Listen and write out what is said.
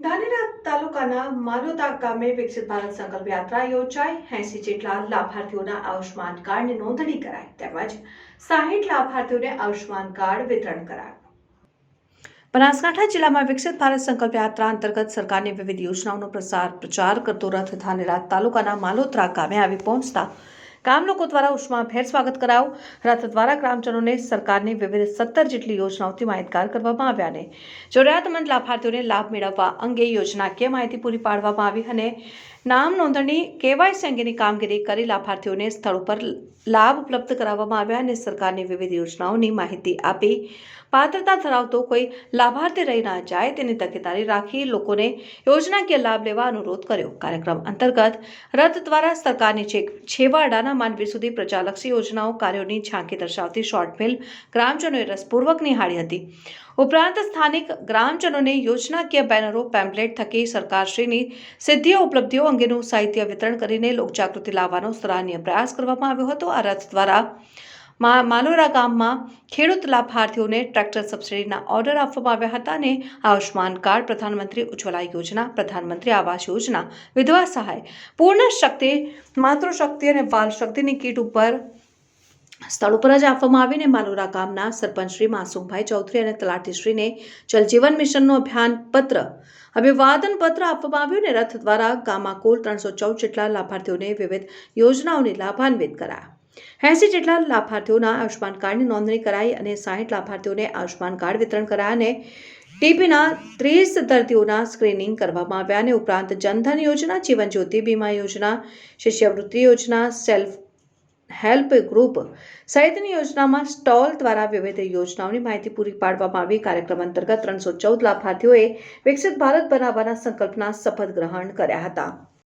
ધાનેરા તાલુકાના મારોદા ગામે વિકસિત ભારત સંકલ્પ યાત્રા યોજાઈ. એસી જેટલા લાભાર્થીઓના આયુષ્માન કાર્ડની નોંધણી કરાઈ. તેમજ સાહીઠ લાભાર્થીઓને આયુષ્માન કાર્ડ વિતરણ કરાયું. બનાસકાંઠા જિલ્લામાં વિકસિત ભારત સંકલ્પ યાત્રા અંતર્ગત સરકારની વિવિધ યોજનાઓનો પ્રસાર પ્રચાર કરતો રથ ધાનેરા તાલુકાના માલોત્રા ગામે આવી પહોંચતા ગામ લોકો દ્વારા ઉષ્માભેર સ્વાગત કરાવ. રથ દ્વારા ગ્રામજનોને સરકારની વિવિધ સત્તર જેટલી યોજનાઓથી માહિતગાર કરવામાં આવ્યા અને જરૂરિયાતમંદ લાભાર્થીઓને લાભ મેળવવા અંગે યોજનાકીય માહિતી પૂરી પાડવામાં આવી અને નામ નોંધણી, કેવાયસી અંગેની કામગીરી કરી લાભાર્થીઓને સ્થળ ઉપર લાભ ઉપલબ્ધ કરાવવામાં આવ્યા અને સરકારની વિવિધ યોજનાઓની માહિતી આપી. પાત્રતા ધરાવતો કોઈ લાભાર્થી રહી ના જાય તેની તકેદારી રાખી લોકોને યોજનાકીય લાભ લેવા અનુરોધ કર્યો. કાર્યક્રમ અંતર્ગત રથ દ્વારા સરકારની છેક છેવાડાના માનવી સુધી પ્રજાલક્ષી યોજનાઓ કાર્યોની ઝાંખી દર્શાવતી શોર્ટ ફિલ્મ ગ્રામજનોએ રસપૂર્વક નિહાળી હતી. ઉપરાંત સ્થાનિક ગ્રામજનોને યોજનાકીય બેનરો પેમ્પલેટ થકી સરકારશ્રીની સિદ્ધિઓ, ઉપલબ્ધિઓ અંગેનું સાહિત્ય વિતરણ કરીને લોકજાગૃતિ લાવવાનો સરાહનીય પ્રયાસ કરવામાં આવ્યો હતો. આ રથ દ્વારા મા માલોરા ગામમાં ખેડૂત લાભાર્થીઓને ટ્રેક્ટર સબસિડીના ઓર્ડર આપવામાં આવ્યા હતા અને આયુષ્માન કાર્ડ પ્રધાનમંત્રી ઉજ્જવલા યોજના, પ્રધાનમંત્રી આવાસ યોજના, વિધવા સહાય, પૂર્ણ શક્તિ, માતૃશક્તિ અને બાલ શક્તિની કીટ ઉપર સ્થળ ઉપર જ આપવામાં આવીને માલોરા ગામના સરપંચ શ્રી માસુમભાઈ ચૌધરી અને તલાટીશ્રીને જલજીવન મિશનનું અભિયાન પત્ર, અભિવાદન પત્ર આપવામાં આવ્યું અને રથ દ્વારા ગામમાં કુલ ત્રણસો ચૌદ જેટલા લાભાર્થીઓને વિવિધ યોજનાઓને લાભાન્વિત કરાયા. એસી જેટલા લાભાર્થીઓના આયુષ્માન કાર્ડની નોંધણી કરાઈ અને સાહીઠ લાભાર્થીઓને આયુષ્માન કાર્ડ વિતરણ કરાયા અને ટીબીના ત્રીસ દર્દીઓના સ્ક્રીનિંગ કરવામાં આવ્યા અને ઉપરાંત જનધન યોજના, જીવન જ્યોતિ બીમા યોજના, શિષ્યવૃત્તિ યોજના, સેલ્ફ હેલ્પ ગ્રુપ સહિતની યોજનામાં સ્ટોલ દ્વારા વિવિધ યોજનાઓની માહિતી પૂરી પાડવામાં આવી. કાર્યક્રમ અંતર્ગત ત્રણસો ચૌદ લાભાર્થીઓએ વિકસિત ભારત બનાવવાના સંકલ્પના શપથ ગ્રહણ કર્યા હતા.